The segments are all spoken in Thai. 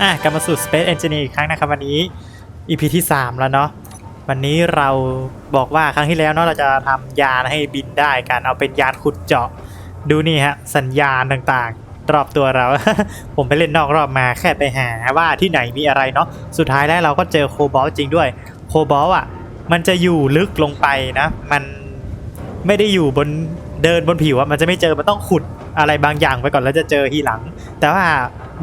อะกลับมาสู่ Space Engineer อีกครั้งนะครับวันนี้ EP ที่ 3 แล้วเนาะวันนี้เราบอกว่าครั้งที่แล้วเนาะเราจะทำยานให้บินได้กันเอาเป็นยานขุดเจาะ ดูนี่ฮะสัญญาณต่างๆ รอบตัวเรา ผมไปเล่นนอกรอบมาแค่ไปหาว่าที่ไหนมีอะไรเนาะสุดท้ายแล้วเราก็เจอโคบอลจริงด้วย โคบอลอะ มันจะอยู่ลึกลงไปนะ มันไม่ได้อยู่บนเดินบนผิวอะมันจะไม่เจอมันต้องขุดอะไรบางอย่างไปก่อนแล้วจะเจอทีหลัง แต่ว่า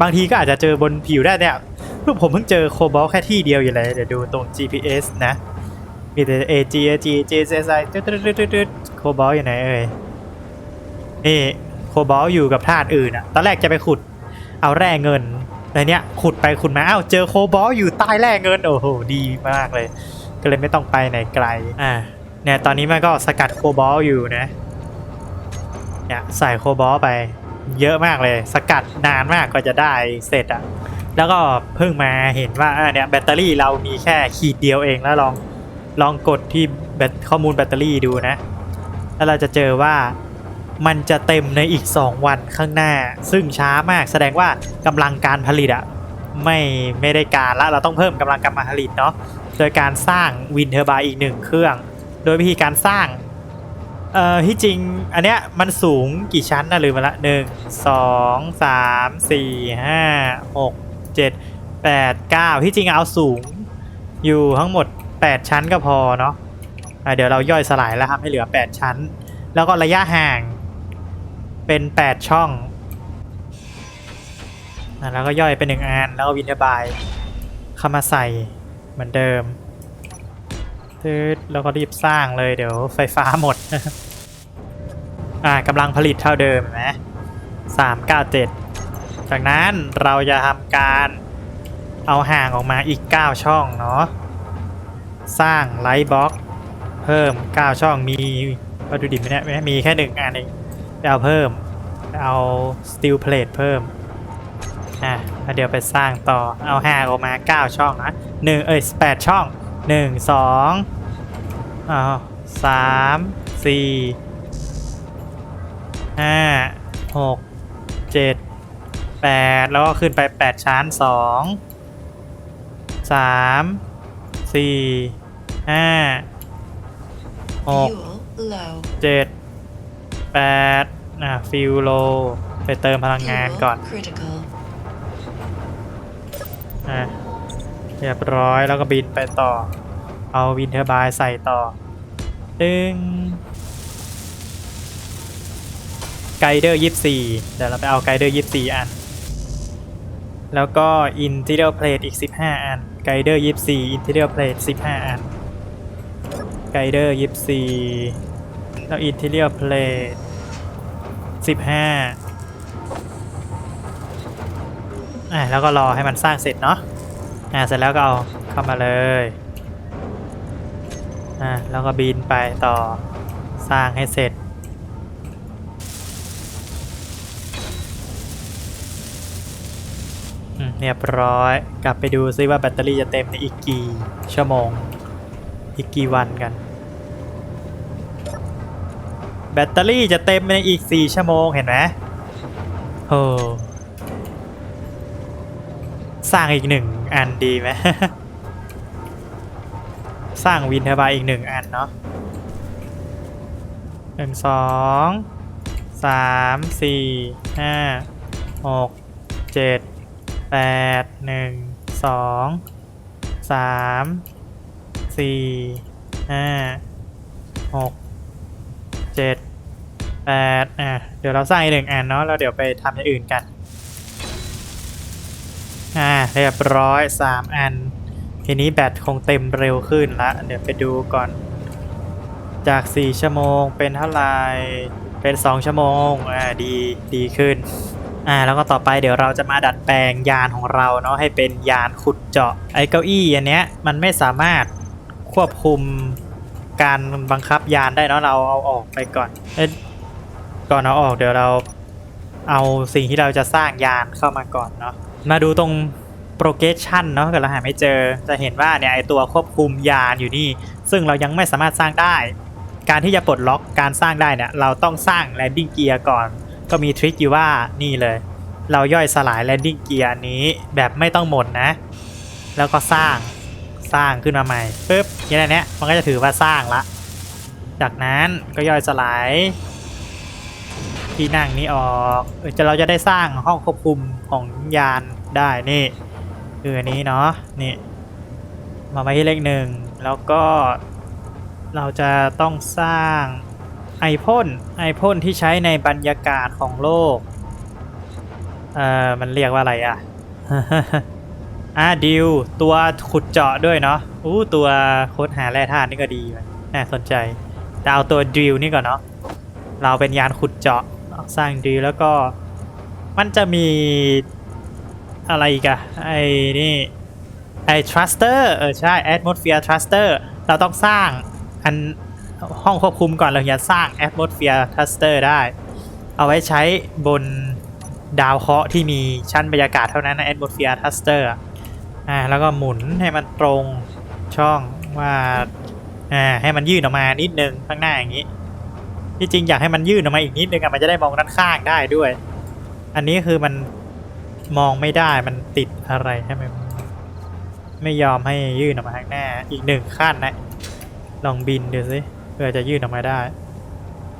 บางทีก็อาจจะเจอบนผิวได้เนี่ยเพิ่งผมเพิ่งเจอโคบอลแค่ที่เดียวอยู่เลยเดี๋ยวดูตรง GPS นะ มีแต่ AG AG JSI ตึ๊ดตึ๊ดโคบอลอยู่ไหนเอ่ยนี่โคบอลอยู่กับธาตุอื่นอะตอนแรกจะไปขุดเอาแร่เงินแต่เนี้ยขุดไปขุดมาอ้าวเจอโคบอลอยู่ใต้แร่เงินโอ้โหดีมากเลย ก็เลยไม่ต้องไปไหนไกลอ่าเนี่ยตอนนี้มันก็สกัดโคบอลอยู่นะเนี่ยใส่โคบอลไป เยอะมากเลย สกัดนานมากกว่าจะได้เสร็จอะแล้วก็เพิ่งมาเห็นว่าอ่าเนี่ยแบตเตอรี่เรามีแค่ขีดเดียวเองแล้วลองลองกดที่แบตข้อมูลแบตเตอรี่ดูนะ แล้วเราจะเจอว่ามันจะเต็มในอีก 2 วันข้างหน้า ซึ่งช้ามากแสดงว่ากำลังการผลิตอะไม่ไม่ได้การละเราต้องเพิ่มกำลังการผลิตเนาะโดยการสร้างวินเทอร์บายอีกหนึ่งเครื่อง โดยวิธีการสร้าง เอ่อที่จริง อันเนี้ยมันสูงกี่ชั้นนะลืมไปละหนึ่งสองสามสี่ห้าหกเจ็ดแปดเก้าที่จริงเอาสูง อยู่ทั้งหมด8ชั้นก็พอเนาะะเดี๋ยวเราย่อยสลายแล้วครับให้เหลือ8ชั้น แล้วก็ระยะห่างเป็น8ช่องอะแล้วก็ย่อยเป็นหนึ่งอันแล้วก็วินเทอร์บายเข้ามาใส่เหมือนเดิมตืดแล้วก็รีบสร้างเลยเดี๋ยวไฟฟ้าหมด อ่ากำลังผลิตเท่าเดิมนไหมสามเก้าเจ็ดจากนั้นเราจะทำการเอาห่างออกมาอีก 9 ช่องเนาะสร้างไลท์บ็อกเพิ่ม 9 ช่องมีวัตถุดิบไหมเนี่ยไม่มีแค่หนึ่งอันเองเอาเพิ่มเอาสตีลเพลทเพิ่มอะแล้วเดี๋ยวไปสร้างต่อเอาห่างออกมา 9 ช่องนะหนึ่งเอ้ยแปดช่องหนึ่งสองอ้าวสามสี่ ห้าหกเจ็ดแปดแล้วก็ขึ้นไป8ชั้นสองสามสี่ห้าหก Fuel low. เจ็ดแปดอะฟิลโล ไปเติมพลังงาน Fuel ก่อน critical. อะเรียบร้อยแล้วก็บินไปต่อ เอาวินเทอร์บายใส่ต่อตึง ไกเดอร์ยี่สี่เดี๋ยวเราไปเอาไกเดอร์ยี่สี่อัน แล้วก็อินทีเรียลเพลทอีก15อันไกเดอร์ยี่สี่อินทีเรียลเพลท15อันไกเดอร์ยี่สี่แล้วอินทีเรียลเพลท15อะแล้วก็รอให้มันสร้างเสร็จเนาะอะเสร็จแล้วก็เอาเข้ามาเลยอะแล้วก็บินไปต่อสร้างให้เสร็จ อืม เรียบร้อย กลับไปดูซิว่าแบตเตอรี่จะเต็มในอีกกี่ ชั่วโมง อีกกี่วันกัน แบตเตอรี่จะเต็มในอีก 4 ชั่วโมงเห็นไหมโอ้สร้างอีกหนึ่งอันดีไหมสร้างวินเทอร์บายอีกหนึ่งอันเนาะหนึ่งสองสามสี่ห้าหกเจ็ด แปดหนึ่งสองสามสี่ห้าหกเจ็ดแปดอะเดี๋ยวเราสร้างอีกหนึ่งอันเนาะแล้วเดี๋ยวไปทำอย่างอื่นกัน อ่าเรียบร้อยสามอัน ทีนี้แบตคงเต็มเร็วขึ้นละ เดี๋ยวไปดูก่อน จาก 4 ชั่วโมงเป็นเท่าไหร่เป็น 2 ชั่วโมงอ่าดีดีขึ้น อ่าแล้วก็ต่อไปเดี๋ยวเราจะมาดัดแปลงยานของเราเนาะให้เป็นยานขุดเจาะไอ้เก้าอี้อันเนี้ยมันไม่สามารถควบคุมการบังคับยานได้เนาะเราเอาออกไปก่อนเอ้ก่อนเอาออกเดี๋ยวเราเอาสิ่งที่เราจะสร้างยานเข้ามาก่อนเนาะมาดูตรง progression เนาะกิดเราหาไม่เจอจะเห็นว่าเนี่ยไอตัวควบคุมยานอยู่นี่ ซึ่งเรายังไม่สามารถสร้างได้ การที่จะปลดล็อกการสร้างได้เนี่ยเราต้องสร้าง landing gear ก่อน ก็มีทริคอยู่ว่านี่เลย เราย่อยสลายแลนดิ้งเกียร์นี้แบบไม่ต้องหมดนะ แล้วก็สร้างสร้างขึ้นมาใหม่ปึ๊บแค่เนี้ยมันก็จะถือว่าสร้างละ จากนั้นก็ย่อยสลายที่นั่งนี้ออกเออจะเราจะได้สร้างห้องควบคุมของยานได้นี่ คืออันนี้เนาะนี่ มาไว้ที่เลขหนึ่งแล้วก็เราจะต้องสร้าง ไอพ่นไอพ่นที่ใช้ในบรรยากาศของโลก เอ่อ มันเรียกว่าอะไรอะ อะดิว ตัวขุดเจาะด้วยเนาะ อู้ตัวค้นหาแร่ธาตุนี่ก็ดีน่าสนใจแต่เอาตัวดิวนี่ก่อนเนาะ เราเป็นยานขุดเจาะ สร้างดิวแล้วก็ มันจะมีอะไรอีกอะไอ้นี่ไอ้ thruster เออใช่ atmosphere thruster เราต้องสร้างอัน ห้องควบคุมก่อนเราจะสร้าง atmosphere thruster ได้ เอาไว้ใช้บนดาวเคราะห์ที่มีชั้นบรรยากาศเท่านั้นนะ atmosphere thruster อะอ่าแล้วก็หมุนให้มันตรงช่องว่าอ่าให้มันยื่นออกมานิดนึงข้างหน้าอย่างนี้ ที่จริงอยากให้มันยื่นออกมาอีกนิดนึงอะมันจะได้มองด้านข้างได้ด้วย อันนี้คือมันมองไม่ได้มันติดอะไรใช่ไหมไม่ยอมให้ยื่นออกมาข้างหน้าอีกหนึ่งขั้นนะลองบินดูสิ เพื่อจะยื่นออกมาได้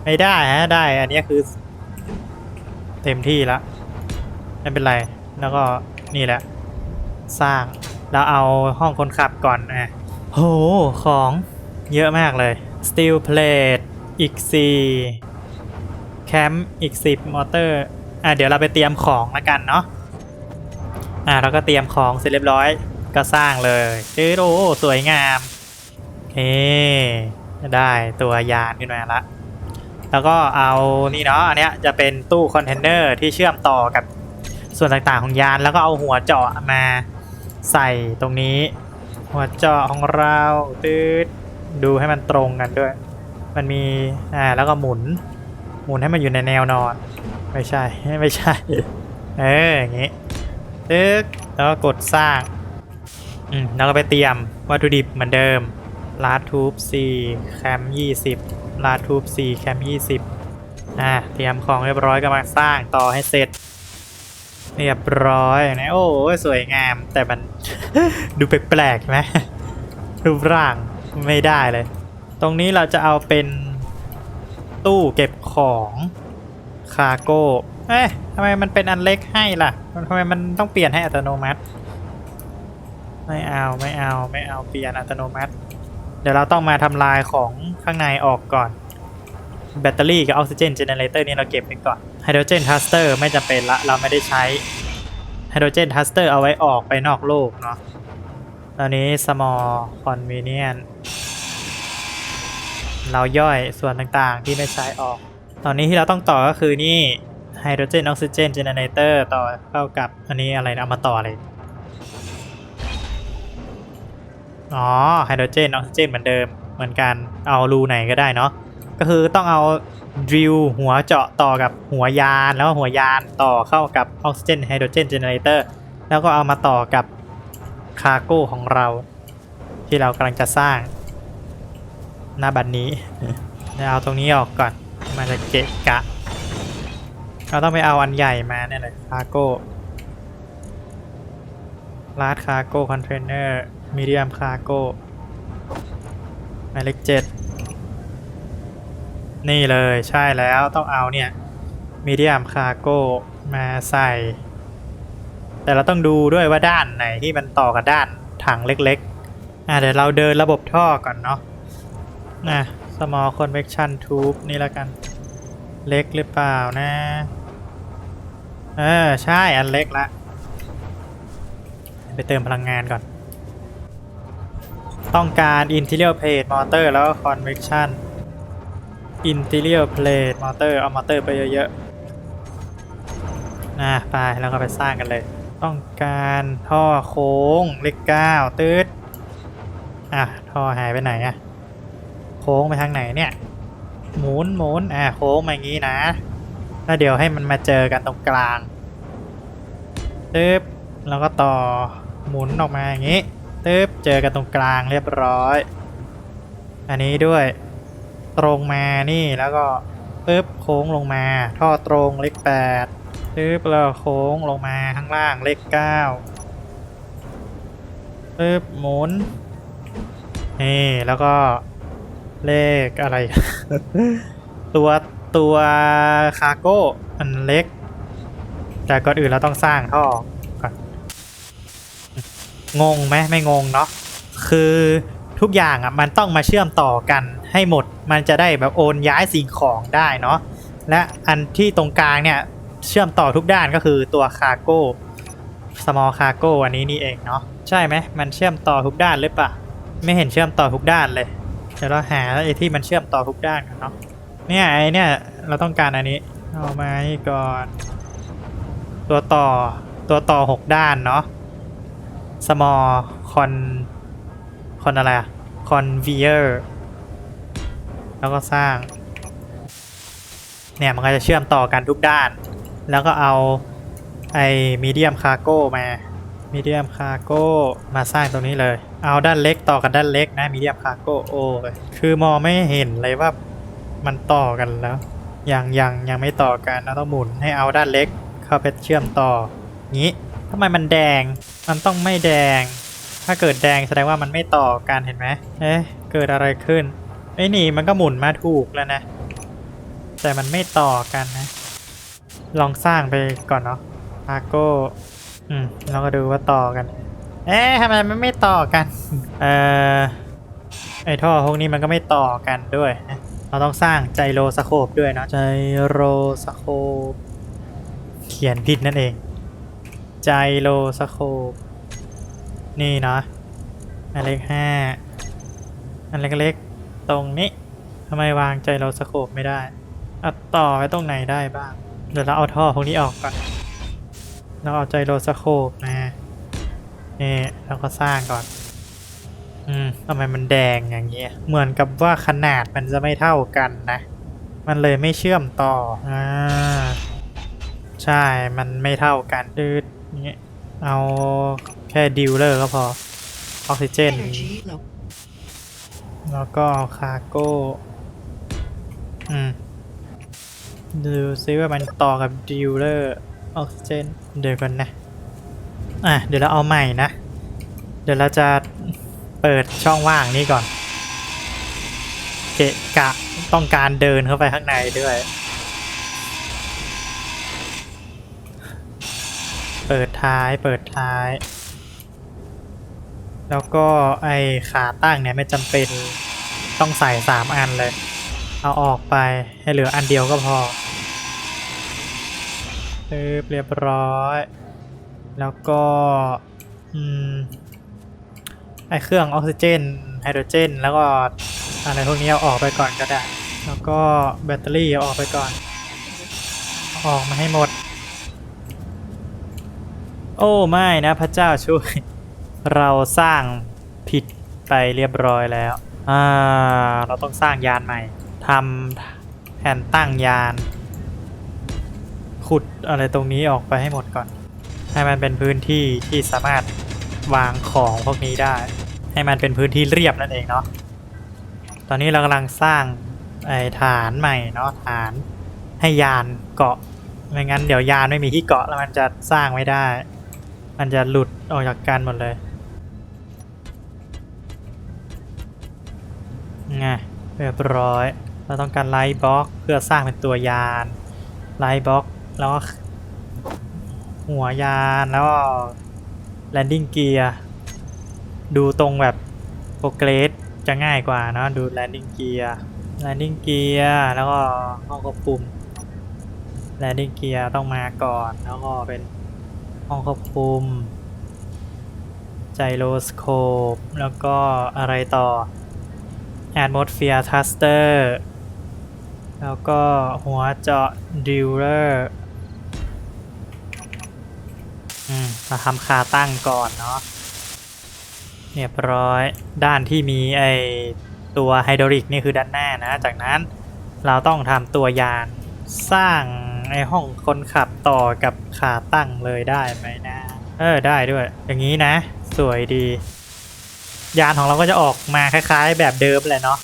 ไม่ได้ฮะได้ อันนี้คือ เต็มที่แล้วไม่เป็นไร แล้วก็นี่แหละ สร้างแล้วเอาห้องคนขับก่อนอะโหของเยอะมากเลย steel plate อีก4แคมป์อีก 10 มอเตอร์ อะเดี๋ยวเราไปเตรียมของแล้วกันเนาะอะเราก็เตรียมของเสร็จเรียบร้อยก็สร้างเลยเอ้โอ้สวยงามเฮ้ ได้ตัวยานขึ้นมาละ แล้วก็เอานี่เนาะอันเนี้ยจะเป็นตู้คอนเทนเนอร์ที่เชื่อมต่อกับส่วนต่างๆของยานแล้วก็เอาหัวเจาะมาใส่ตรงนี้ หัวเจาะของเราตืดดูให้มันตรงกันด้วย มันมีอ่าแล้วก็หมุน หมุนให้มันอยู่ในแนวนอน ไม่ใช่ไม่ใช่ เอออย่างงี้ตึกแล้วก็กดสร้างอืมแล้วก็ไปเตรียมวัตถุดิบเหมือนเดิม ลาดทูบ4แคม20ลาดทูบ4แคม20อ่าเตรียมของเรียบร้อยก็มาสร้างต่อให้เสร็จ เรียบร้อยนะโอ้สวยงามแต่มัน ดูแปลกๆไหมรูปร่างไม่ได้เลย ตรงนี้เราจะเอาเป็นตู้เก็บของคาโก้เอ๊ะทำไมมันเป็นอันเล็กให้ล่ะทำไมมันต้องเปลี่ยนให้อัตโนมัติ ไม่เอาไม่เอาไม่เอาเปลี่ยนอัตโนมัติ ดี๋ยวเราต้องมาทำลายของข้างในออกก่อน แบตเตอรี่กับออกซิเจนเจเนเรเตอร์นี่เราเก็บไปก่อนไฮโดรเจนทัสเตอร์ไม่จำเป็นละเราไม่ได้ใช้ไฮโดรเจนทัสเตอร์เอาไว้ออกไปนอกโลกเนาะตอนนี้ small convenient เราย่อยส่วนต่างๆที่ไม่ใช้ออก ตอนนี้ที่เราต้องต่อก็คือนี่ไฮโดรเจนออกซิเจนเจเนเรเตอร์ต่อเข้ากับอันนี้อะไรนะเอามาต่ออะไอ๋อไฮโดรเจนออกซิเจนเหมือนเดิมเหมือนกันเอารูไหนก็ได้เนาะก็คือต้องเอาดิวหัวเจาะต่อกับหัวยานแล้วหัวยานต่อเข้ากับออกซิเจนไฮโดรเจนเจเนเรเตอร์แล้วก็เอามาต่อกับคาร์โก้ของเรา ที่เรากำลังจะสร้าง หน้าบันนี้เดี๋ยวเอาตรงนี้ออกก่อนมันจะเกะกะ เราต้องไปเอาอันใหญ่มาเนี่ยเลยคาร์โก้ลาร์ดคาร์โก้คอนเทนเนอร์ มีเดียมคาร์โก้หมายเลขเจ็ดนี่เลยใช่แล้วต้องเอาเนี่ยมีเดียมคาร์โก้มาใส่ แต่เราต้องดูด้วยว่าด้านไหนที่มันต่อกับด้านถังเล็กๆอะเดี๋ยวเราเดินระบบท่อก่อนเนาะนะ small convection tube นี่แล้วกัน เล็กหรือเปล่านะ เออ ใช่อันเล็กละ ไปเติมพลังงานก่อน ต้องการ interior plate motor แล้วก็ convection interior plate motor เอามอเตอร์ไปเยอะๆนะไปแล้วก็ไปสร้างกันเลย ต้องการท่อโค้งเลขเก้าตืดอะท่อหายไปไหนอะโค้งไปทางไหนเนี่ยหมุนหมุนอะโค้งมาอย่างงี้นะแล้วเดี๋ยวให้มันมาเจอกันตรงกลางตึ๊บแล้วก็ต่อหมุนออกมาอย่างงี้ ตึ๊บเจอกันตรงกลางเรียบร้อย อันนี้ด้วย ตรงมานี่แล้วก็ปึ๊บโค้งลงมา ท่อตรงเลขแปดปึ๊บแล้วโค้งลงมาข้างล่างเลขเก้าปึ๊บหมุนนี่แล้วก็เลขอะไร ตัวตัวคารโก้มันเล็ก แต่ก่อนอื่นเราต้องสร้างท่อ งงไหมไม่งงเนาะคือทุกอย่างอะมันต้องมาเชื่อมต่อกันให้หมด มันจะได้แบบโอนย้ายสิ่งของได้เนาะและอันที่ตรงกลางเนี่ยเชื่อมต่อทุกด้านก็คือตัวคาร์โก้ small cargo อันนี้นี่เองเนาะใช่ไหมมันเชื่อมต่อทุกด้านหรือเปล่าไม่เห็นเชื่อมต่อทุกด้านเลยเดี๋ยวเราหาไอ้ที่มันเชื่อมต่อทุกด้านกันเนาะเนี่ยไอ้เนี่ยเราต้องการอันนี้เอามาก่อน ตัวต่อตัวต่อหกด้านเนาะ small con con อะไรอะ conveyor แล้วก็สร้าง เนี่ย มันก็จะเชื่อมต่อกันทุกด้าน แล้วก็เอา ไอ้ medium cargo มา medium cargo มาสร้างตรงนี้เลย เอาด้านเล็กต่อกันด้านเล็กนะ medium cargo โอ้ยคือมองไม่เห็นเลยว่ามันต่อกันแล้วยังยังยังไม่ต่อกันเราต้องหมุนให้เอาด้านเล็กเข้าไปเชื่อมต่องี้ำไมมันแดง มันต้องไม่แดง ถ้าเกิดแดงแสดงว่ามันไม่ต่อกันเห็นไหมเอ๊ะ เกิดอะไรขึ้น ไอ้นี่มันก็หมุนมาถูกแล้วนะ แต่มันไม่ต่อกันนะ ลองสร้างไปก่อนเนาะพาโก้อืมเราก็ดูว่าต่อกัน เอ๊ะทำไมมันไม่ต่อกัน เอ่อ ไอท่อพวกนี้มันก็ไม่ต่อกันด้วยนะเราต้องสร้างไจโรสโคปด้วยเนาะไจโรสโคปเขียนผิดนั่นเอง ไจโรสโคป นี่เนาะอันเล็กห้าอันเล็กๆ ตรงนี้ทำไมวางไจโรสโคปไม่ได้เอาต่อไว้ตรงไหนได้บ้าง เดี๋ยวเราเอาท่อพวกนี้ออกก่อน เราเอาไจโรสโคปมานี่แล้วก็สร้างก่อน อืมทำไมมันแดงอย่างเงี้ย เหมือนกับว่าขนาดมันจะไม่เท่ากันนะ มันเลยไม่เชื่อมต่อ อ่า ใช่ มันไม่เท่ากันดืด เงี้ยเอาแค่ดิวเลอร์ก็พอ ออกซิเจน แล้วก็เอาคาร์โก้ อืม ดูซิว่ามันต่อกับดิวเลอร์ออกซิเจน เดี๋ยวกันนะ อะ เดี๋ยวเราเอาใหม่นะ เดี๋ยวเราจะเปิดช่องว่างนี้ก่อน เกะกะต้องการเดินเข้าไปข้างในด้วย เปิดท้ายเปิดท้าย แล้วก็ไอขาตั้งเนี่ยไม่จำเป็นต้องใส่สามอันเลย เอาออกไปให้เหลืออันเดียวก็พอปึ๊บเรียบร้อย แล้วก็อืมไอเครื่องออกซิเจนไฮโดรเจน แล้วก็อะไรพวกนี้เอาออกไปก่อนก็ได้ แล้วก็แบตเตอรี่เอาออกไปก่อน อออกมาให้หมด โอ้ไม่นะพระเจ้าช่วย เราสร้างผิดไปเรียบร้อยแล้ว อ่า เราต้องสร้างยานใหม่ทำแผนตั้งยาน ขุดอะไรตรงนี้ออกไปให้หมดก่อน ให้มันเป็นพื้นที่ที่สามารถวางของพวกนี้ได้ ให้มันเป็นพื้นที่เรียบนั่นเองเนาะตอนนี้เรากำลังสร้างไอ้ฐานใหม่เนาะฐานให้ยานเกาะไม่งั้นเดี๋ยวยานไม่มีที่เกาะแล้วมันจะสร้างไม่ได้ มันจะหลุดออกจากกันหมดเลยไงเรียบร้อย เราต้องการไลท์บล็อกเพื่อสร้างเป็นตัวยานไลท์บล็อกแล้วก็หัวยานแล้วก็แลนดิ้งเกียร์ดูตรงแบบโปรเกรสจะง่ายกว่าเนอะดูแลนดิ้งเกียร์แลนดิ้งเกียร์แล้วก็ห้องควบคุมแลนดิ้งเกียร์ต้องมาก่อนแล้วก็เป็น ห้องควบคุม ไจโรสโคป แล้วก็อะไรต่อ Atmosphere Thruster แล้วก็หัวเจาะดิวเลอร์อืมมาทำคาตั้งก่อนเนาะเรียบร้อยด้านที่มีไอตัวไฮดรอลิกนี่คือด้านหน้านะ จากนั้นเราต้องทำตัวยานสร้าง ไอห้องคนขับต่อกับขาตั้งเลยได้ไหมนะ เออได้ด้วย อย่างนี้นะ สวยดี ยานของเราก็จะออกมาคล้าย ๆ แบบเดิมแหละเนาะ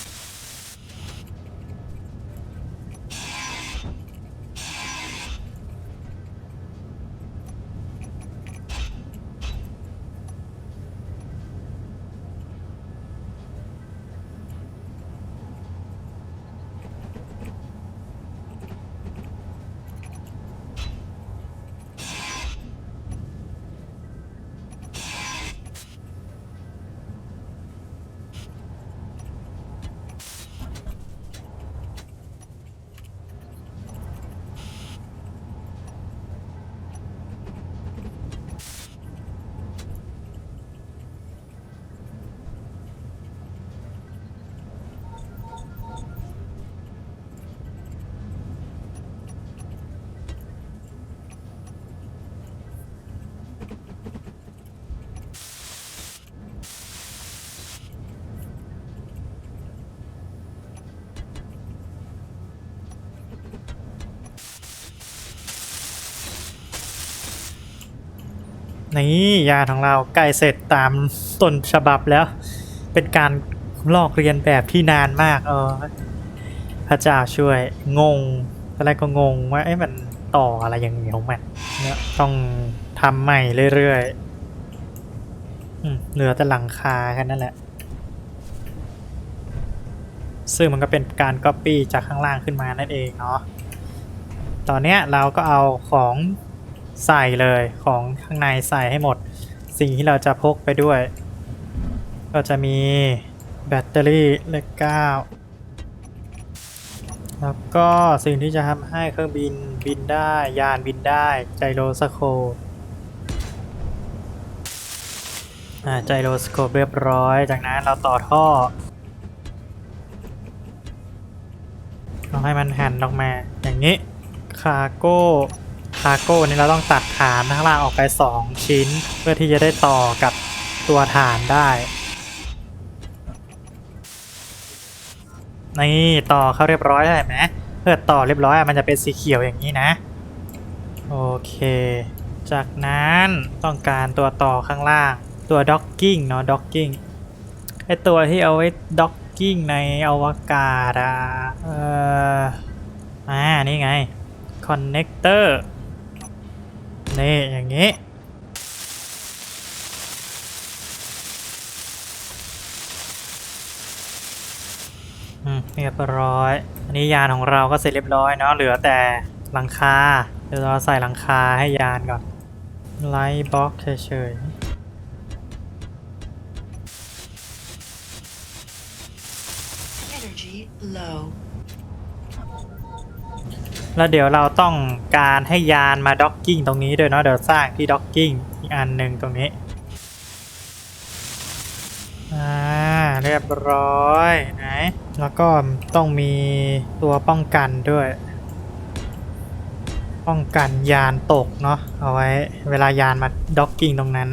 นี่ยาของเราใกล้เสร็จตามต้นฉบับแล้ว เป็นการลอกเรียนแบบที่นานมาก เออ พระเจ้าช่วยงงตอนแรกก็งงว่าไอ้มันต่ออะไรอย่างนี้ของมันเนี่ยต้องทำใหม่เรื่อยๆอืมเหลือแต่หลังคาแค่นั้นแหละ ซึ่งมันก็เป็นการก๊อปปี้จากข้างล่างขึ้นมานั่นเองเนาะตอนเนี้ยเราก็เอาของ ใส่เลยของข้างในใส่ให้หมด สิ่งที่เราจะพกไปด้วย ก็จะมีแบตเตอรี่เลขเก้าแล้วก็สิ่งที่จะทำให้เครื่องบินบินได้ ยานบินได้ไจโรสโคปอ่าไจโรสโคปเรียบร้อย จากนั้นเราต่อท่อเราให้มันหันออกมาอย่างนี้คาโก้ คาโก้นี่เราต้องตัดฐานข้างล่างออกไป 2 ชิ้น เพื่อที่จะได้ต่อกับตัวฐานได้นี่ต่อเข้าเรียบร้อยแล้วเห็นไหมเพื่อต่อเรียบร้อยมันจะเป็นสีเขียวอย่างนี้นะ โอเค จากนั้นต้องการตัวต่อข้างล่างตัวด็อกกิ้งเนาะด็อกกิ้งไอตัวที่เอาไว้ด็อกกิ้งในอวกาศอะเอออ่านี่ไงคอนเน c เตอร์ นี่อย่างนี้อืมเรียบร้อย อันนี้ยานของเราก็เสร็จเรียบร้อยเนาะเหลือแต่หลังคา เดี๋ยวเราใส่หลังคาให้ยานก่อน ไลท์บ็อกเฉย Energy low. ๆ แล้วเดี๋ยวเราต้องการให้ยานมาด็อกกิ้งตรงนี้ด้วยเนาะเดี๋ยวสร้างที่ด็อกกิ้งอีกอันหนึ่งตรงนี้อ่าเรียบร้อยไหนแล้วก็ต้องมีตัวป้องกันด้วย ป้องกันยานตกเนาะเอาไว้เวลายานมาด็อกกิ้งตรงนั้น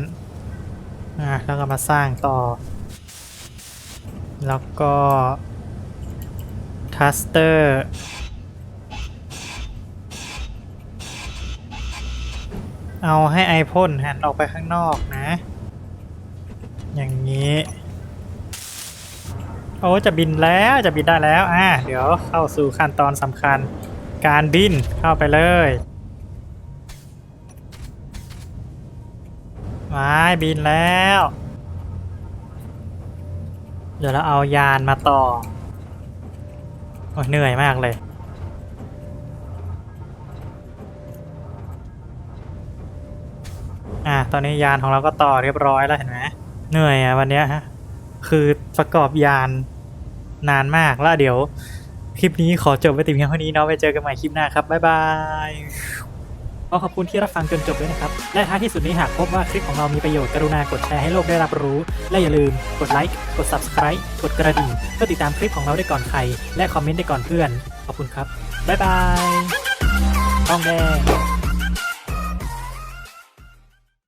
อ่าแล้วก็มาสร้างต่อ แล้วก็ทัสเตอร์ เอาให้ไอพ่นหันออกไปข้างนอกนะ อย่างนี้ โอ้จะบินแล้วจะบินได้แล้วอ่าเดี๋ยวเข้าสู่ขั้นตอนสำคัญ การบินเข้าไปเลยมาบินแล้ว เดี๋ยวเราเอายานมาต่อโอ้เหนื่อยมากเลย ตอนนี้ยานของเราก็ต่อเรียบร้อยแล้วเห็นไหมเหนื่อยอะวันนี้ฮะคือประกอบยานนานมากแล้วเดี๋ยว คลิปนี้ขอจบไว้แต่เพียงเท่านี้เนาะไว้เจอกันใหม่คลิปหน้าครับบ๊ายบายก็ขอบคุณที่รับฟังจนจบด้วยนะครับ และท้ายที่สุดนี้หากพบว่าคลิปของเรามีประโยชน์กรุณากดแชร์ให้โลกได้รับรู้ และอย่าลืมกดไลค์กด Subscribe กดกระดิ่งเพื่อติดตามคลิปของเราได้ก่อนใคร และคอมเมนต์ได้ก่อนเพื่อน ขอบคุณครับบ๊ายบายต้องแดง